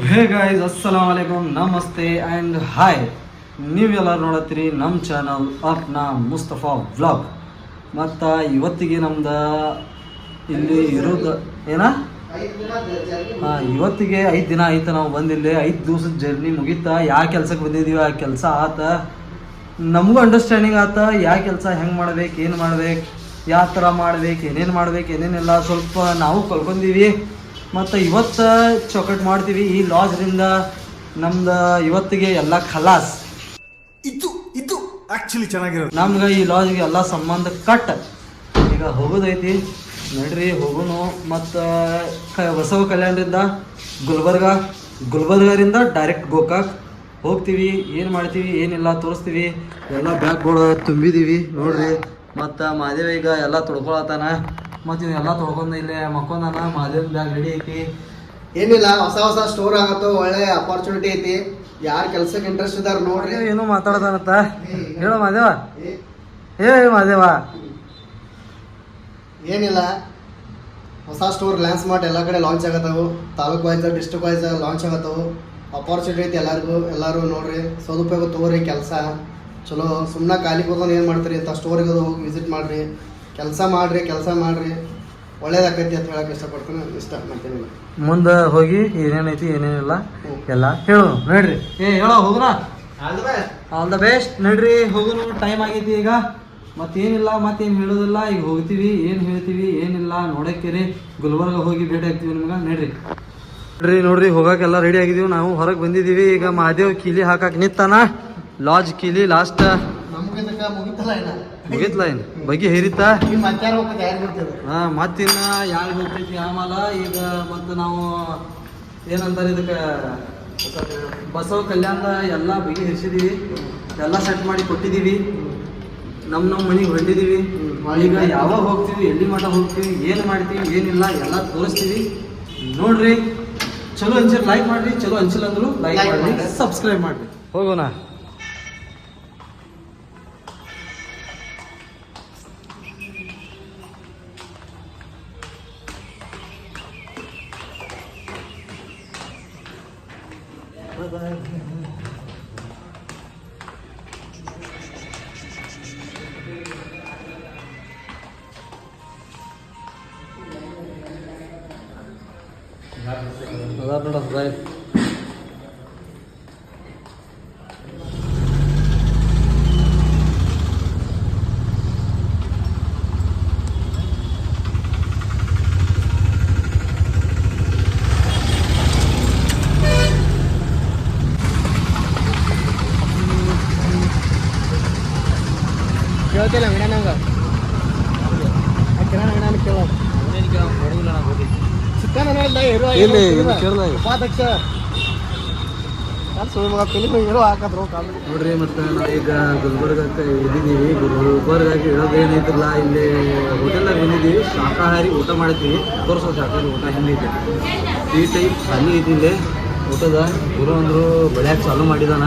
Hey guys ಅಸ್ಸಲಾಮ್ ವಲೈಕಮ್ ನಮಸ್ತೆ and hi ನೀವೆಲ್ಲ ನೋಡತ್ತೀರಿ ನಮ್ಮ ಚಾನಲ್ ನಾ ಮುಸ್ತಫಾ ವ್ಲಾಗ್ ಮತ್ತು ಇವತ್ತಿಗೆ ನಮ್ದು ಇಲ್ಲಿ ಇರೋದು ಏನ? ಹಾಂ, ಇವತ್ತಿಗೆ ಐದು ದಿನ ಆಯ್ತು ನಾವು ಬಂದಿಲ್ಲಿ. ಐದು ದಿವಸದ ಜರ್ನಿ ಮುಗೀತಾ. ಯಾವ ಕೆಲ್ಸಕ್ಕೆ ಬಂದಿದ್ದೀವಿ ಆ ಕೆಲಸ ಆತ. ನಮಗೂ ಅಂಡರ್ಸ್ಟ್ಯಾಂಡಿಂಗ್ ಆತ. ಯಾವ ಕೆಲಸ ಹೆಂಗೆ ಮಾಡ್ಬೇಕು, ಏನು ಮಾಡ್ಬೇಕು ಯಾವ ಥರ ಮಾಡ್ಬೇಕು, ಏನೇನು ಮಾಡ್ಬೇಕು ಏನೇನೆಲ್ಲ ಸ್ವಲ್ಪ ನಾವು ಕಲ್ಕೊಂಡೀವಿ. ಮತ್ತು ಇವತ್ತು ಚೌಕಟ್ ಮಾಡ್ತೀವಿ ಈ ಲಾಜ್ರಿಂದ ನಮ್ದು ಇವತ್ತಿಗೆ ಎಲ್ಲ ಖಲಾಸ್. ಇದು ಇದು ಆ್ಯಕ್ಚುಲಿ ಚೆನ್ನಾಗಿರೋದು. ನಮ್ಗೆ ಈ ಲಾಜ್ಗೆ ಎಲ್ಲ ಸಂಬಂಧ ಕಟ್ ಈಗ ಹೋಗೋದೈತಿ. ನಡ್ರಿ ಹೋಗೋನು. ಮತ್ತು ಕ ಬಸವ ಕಲ್ಯಾಣದಿಂದ ಗುಲ್ಬರ್ಗ ಗುಲ್ಬರ್ಗರಿಂದ ಡೈರೆಕ್ಟ್ ಗೋಕಾಕ್ ಹೋಗ್ತೀವಿ. ಏನು ಮಾಡ್ತೀವಿ ಏನಿಲ್ಲ ತೋರಿಸ್ತೀವಿ. ಎಲ್ಲ ಬ್ಯಾಗ್ಗಳು ತುಂಬಿದೀವಿ ನೋಡ್ರಿ. ಮತ್ತು ಮಾದೇವ ಈಗ ಎಲ್ಲ ತೊಳ್ಕೊಳತಾನ ಮತ್ತು ಎಲ್ಲ ತೊಳ್ಕೊಂಡು ಇಲ್ಲೇ ಮಕ್ಕೊಂದನ ಮಾದೇವ್ ಬ್ಯಾಗ್ ರೆಡಿ ಐತಿ. ಏನಿಲ್ಲ ಹೊಸ ಹೊಸ ಸ್ಟೋರ್ ಆಗತ್ತೋ ಒಳ್ಳೆ ಅಪಾರ್ಚುನಿಟಿ ಐತಿ. ಯಾರ ಕೆಲ್ಸಕ್ಕೆ ಇಂಟ್ರೆಸ್ಟ್ ಇದಾರ ನೋಡ್ರಿ. ಏನು ಮಾತಾಡೋದಾನತ್ತ? ಹೇಳು ಮಾದೇವ ಏ. ಮಾದೇವ ಏನಿಲ್ಲ. ಹೊಸ ಸ್ಟೋರ್ ಲ್ಯಾನ್ಸ್ ಮಾಡಿ ಎಲ್ಲ ಕಡೆ launch ಆಗತ್ತವು. Taluk wise district wise launch ಆಗತ್ತವು. Opportunity ಐತಿ ಎಲ್ಲರಿಗೂ. ಎಲ್ಲರೂ ನೋಡ್ರಿ. ಸದುಪಯೋಗ ತಗೋರಿ ಕೆಲಸ. ಚಲೋ. ಸುಮ್ಮನೆ ಖಾಲಿ ಕೂತ್ಕೊಂಡು ಏನು ಮಾಡ್ತೀರಿ? ಅಂತ ಸ್ಟೋರಿಗೆ ಹೋಗಿ ವಿಸಿಟ್ ಮಾಡ್ರಿ. ಕೆಲಸ ಮಾಡ್ರಿ ಕೆಲಸ ಮಾಡ್ರಿ. ಒಳ್ಳೇದಾಕೈತಿ ಅಂತ ಹೇಳಕ್ ಇಷ್ಟಪಡ್ತೀನಿ ಇಷ್ಟ ಮಾಡ್ತೀನಿ ಮುಂದೆ ಹೋಗಿ ಏನೇನೈತಿ ಏನೇನಿಲ್ಲ ಎಲ್ಲ ಹೇಳು ನೋಡ್ರಿ. ಏ ಹೇಳೋ ಹೋಗ್ರ ಆಲ್ ದ ಬೆಸ್ಟ್. ನೋಡ್ರಿ ಹೋಗುನು ಟೈಮ್ ಆಗೈತಿ ಈಗ. ಮತ್ತೇನಿಲ್ಲ ಮತ್ತೇನು ಹೇಳೋದಿಲ್ಲ ಈಗ ಹೋಗ್ತೀವಿ ಏನು ಹೇಳ್ತೀವಿ ಏನಿಲ್ಲ ನೋಡಕ್ಕಿರಿ. ಗುಲ್ಬರ್ಗ ಹೋಗಿ ಭೇಟಿ ಆಗ್ತೀವಿ ನಿಮ್ಗೆ ನೋಡ್ರಿ. ನೋಡ್ರಿ ನೋಡ್ರಿ ಹೋಗಕ್ಕೆಲ್ಲ ರೆಡಿ ಆಗಿದ್ದೀವಿ ನಾವು ಹೊರಗೆ ಬಂದಿದ್ದೀವಿ. ಈಗ ಮಹಾದೇವ್ ಕೀಲಿ ಹಾಕಕ್ ನಿಂತಾನ. ಲಾಜ್ ಕೀಲಿ ಲಾಸ್ಟ್ ನಮ್ಗೆ ಮುಗಿತಲ್ಲ ಏನ ಮುಗಿತ್ಲ ಲೈನ್. ಬಗ್ಗೆ ಹೇರಿತಾ? ಹಾಂ ಮತ್ತಿನ್ನ ಯಾರು ಬರ್ತೈತಿ ಆಮೇಲೆ ಈಗ ಮತ್ತು ನಾವು ಏನಂತಾರೆ ಇದಕ್ಕೆ ಬಸವ ಕಲ್ಯಾಣ ಎಲ್ಲ ಬಗೆಹರಿಸಿದೀವಿ ಎಲ್ಲ ಸೆಟ್ ಮಾಡಿ ಕೊಟ್ಟಿದ್ದೀವಿ ನಮ್ಮ ನಮ್ಮ ಮನೆಗೆ ಹೊಂಟಿದೀವಿ. ಈಗ ಯಾವಾಗ ಹೋಗ್ತೀವಿ ಎಲ್ಲಿ ಮಠ ಹೋಗ್ತೀವಿ ಏನು ಮಾಡ್ತೀವಿ ಏನಿಲ್ಲ ಎಲ್ಲ ತೋರಿಸ್ತೀವಿ. ನೋಡ್ರಿ ಚಲೋ ಹಂಚಿರ್ ಲೈಕ್ ಮಾಡ್ರಿ ಚಲೋ ಹಂಚಿಲ್ಲ ಅಂದ್ರು ಲೈಕ್ ಮಾಡ್ರಿ. ಸಬ್ಸ್ಕ್ರೈಬ್ ಮಾಡ್ರಿ. ಹೋಗೋಣ. ಅದಾರ ಕೇಳ್ತಿಲ್ಲ ವಿಡ ನಂಗೆ. ಕಿರಣ ವಿಡ ಕೇಳೋ. ಚಿಕ್ಕನ ಇಲ್ಲಿ ಇಲ್ಲಿ ಕೇಳ್ದ. ಈಗ. ಉಪಾಧ್ಯಕ್ಷ ನೋಡ್ರಿ ಮತ್ತೆ ನಾವು ಈಗ ಗುಲ್ಬರ್ಗಕ್ಕೆ ಇದ್ದೀವಿ ಗುಲ್ಬರ್ಗಕ್ಕೆ ಇರೋದು ಏನೈತಿಲ್ಲ ಇಲ್ಲಿ ಹೋಟೆಲ್ನಾಗ ಬಂದಿದ್ದೀವಿ. ಶಾಖಾಹಾರಿ ಊಟ ಮಾಡ್ತೀವಿ ತೋರಿಸೋ ಶಾಖಾಹಾರಿ ಊಟ ಹೆಂಗೈತೆ. ಈ ಟೈಪ್ ಸಣ್ಣ ಇದ್ದಿಲ್ಲ ಊಟದ ಗುರು ಅಂದರು ಬೆಳ್ಯಾಕ ಚಾಲೂ ಮಾಡಿದಾನ.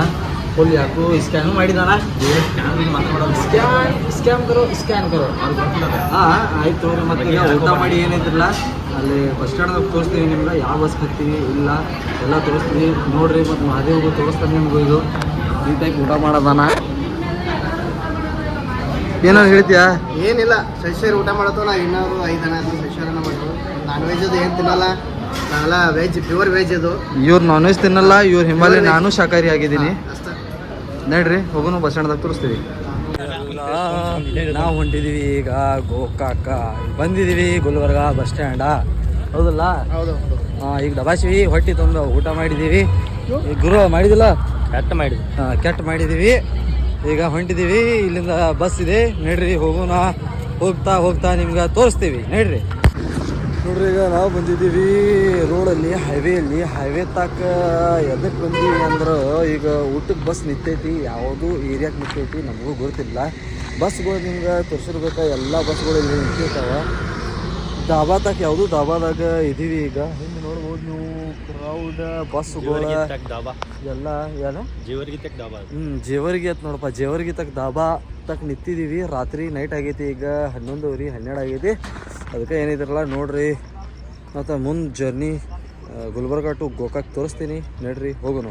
ಫುಲ್ ಯಾಕೋ ಸ್ಕ್ಯಾನು ಮಾಡಿದಾನ? ಸ್ಕ್ಯಾನ್ ಸ್ಕ್ಯಾನ್ ಕರೋ ಸ್ಕ್ಯಾನ್ ಕರೋ. ಹಾಂ ಆಯ್ತು ಮತ್ತೆ ಈಗ ಊಟ ಮಾಡಿ ಏನೈತಿಲ್ಲ ಅಲ್ಲಿ ಬಸ್ ಸ್ಟ್ಯಾಂಡ್ದಾಗ ತೋರಿಸ್ತೀವಿ ನಿಮ್ಗೆ. ಯಾವ ಬಸ್ ಹತ್ತೀವಿ ಇಲ್ಲ ಎಲ್ಲ ತೋರಿಸ್ತೀವಿ ನೋಡ್ರಿ ಮತ್ತು ಮಹಾದೇವ್ಗೂ ತೋರಿಸ್ತಾನೆ ನಿಮ್ಗೆ ಇದು. ಈ ಟೈಪ್ ಊಟ ಮಾಡೋದಾನ. ಏನಾದ್ರು ಹೇಳ್ತೀಯಾ? ಏನಿಲ್ಲ ಸಸ್ಯರಿ ಊಟ ಮಾಡತ್ತೋ ನಾ ಇನ್ನೊಂದು ಐದು ಜನ ಸಸ್ಯರನ್ನ ಮಾಡೋದು ನಾನ್ ವೆಜ್ ಅದು ಏನು ತಿನ್ನಲ್ಲ. ನಾವೆಲ್ಲ ವೆಜ್ ಪ್ಯೂರ್ ವೆಜ್ ಅದು. ಇವ್ರು ನಾನ್ ವೆಜ್ ತಿನ್ನಲ್ಲ ಇವ್ರು ಹಿಮಾಲಯ ನಾನು ಶಾಖಾರಿ ಆಗಿದ್ದೀನಿ. ನಡ್ರಿ ಹೋಗೋನು ಬಸ್ ಸ್ಟ್ಯಾಂಡ್ದಾಗ ತೋರಿಸ್ತೀವಿ. ನಾವು ಹೊಂಟಿದೀವಿ ಈಗ ಗೋಕಾಕ. ಬಂದಿದೀವಿ ಗುಲ್ಬರ್ಗ ಬಸ್ ಸ್ಟ್ಯಾಂಡ. ಹೌದಲ್ಲ? ಹೌದು ಹೌದು. ಆ, ಈಗ ದಬಾಸಿವಿ ಹೊಟ್ಟಿ ತುಂಬ ಊಟ ಮಾಡಿದ್ದೀವಿ ಈಗ ಗುರು ಮಾಡಿದಿಲ್ಲ? ಕೆಟ್ಟ ಮಾಡಿದ್ವಿ. ಹಾಂ ಕೆಟ್ಟ ಮಾಡಿದ್ದೀವಿ ಈಗ ಹೊಂಟಿದೀವಿ ಇಲ್ಲಿಂದ ಬಸ್ ಇದೆ. ನಡ್ರಿ ಹೋಗೋಣ. ಹೋಗ್ತಾ ಹೋಗ್ತಾ ನಿಮ್ಗೆ ತೋರಿಸ್ತೀವಿ. ನಡ್ರಿ. ನೋಡ್ರಿ ಈಗ ನಾವು ಬಂದಿದ್ದೀವಿ ರೋಡಲ್ಲಿ ಹೈವೇಲಿ ಹೈವೇ ತಾಕ ಎದಕ್ಕೆ ಬಂದೀವಿ ಅಂದ್ರೆ ಈಗ ಊಟಕ್ಕೆ ಬಸ್ ನಿಂತೈತಿ ಯಾವುದು ಏರಿಯಾಕ್ಕೆ ನಿಂತೈತಿ ನಮಗೂ ಗೊತ್ತಿಲ್ಲ. ಬಸ್ಗಳು ನಿಮ್ಗೆ ತೋರಿಸಿರ್ಬೇಕು ಎಲ್ಲ ಬಸ್ಗಳು ಇಲ್ಲಿ ನಿಂತಿರ್ತಾವ ಡಾಬಾ ತಾಕ ಯಾವುದು ಡಾಬಾದಾಗ ಇದೀವಿ ಈಗ. ಹಿಂಗೆ ನೋಡ್ಬೋದು ನೀವು ಕ್ರೌಡ್ ಬಸ್ಗಳು ಎಲ್ಲ ಏನು? ಜೇವರ್ಗಿ ತೆಕ್ ಡಾಬಾ ಹ್ಞೂ ಜೇವರ್ಗಿ ಆಯ್ತು ನೋಡಪ್ಪ ಜೇವರ್ಗಿ ತಕ್ಕ ಡಾಬಾ ತಕ್ಕ ನಿಂತಿದ್ದೀವಿ ರಾತ್ರಿ ನೈಟ್ ಆಗೈತಿ ಈಗ ಹನ್ನೊಂದುವರೆ ಹನ್ನೆರಡು ಆಗೈತಿ. ಅದಕ್ಕೆ ಏನಿದ್ರಲ್ಲ ನೋಡ್ರಿ. ಮತ್ತು ಮುಂದೆ ಜರ್ನಿ ಗುಲ್ಬರ್ಗ ಟು ಗೋಕಾಕ್ ತೋರಿಸ್ತೀನಿ. ನಡ್ರಿ ಹೋಗೋಣ.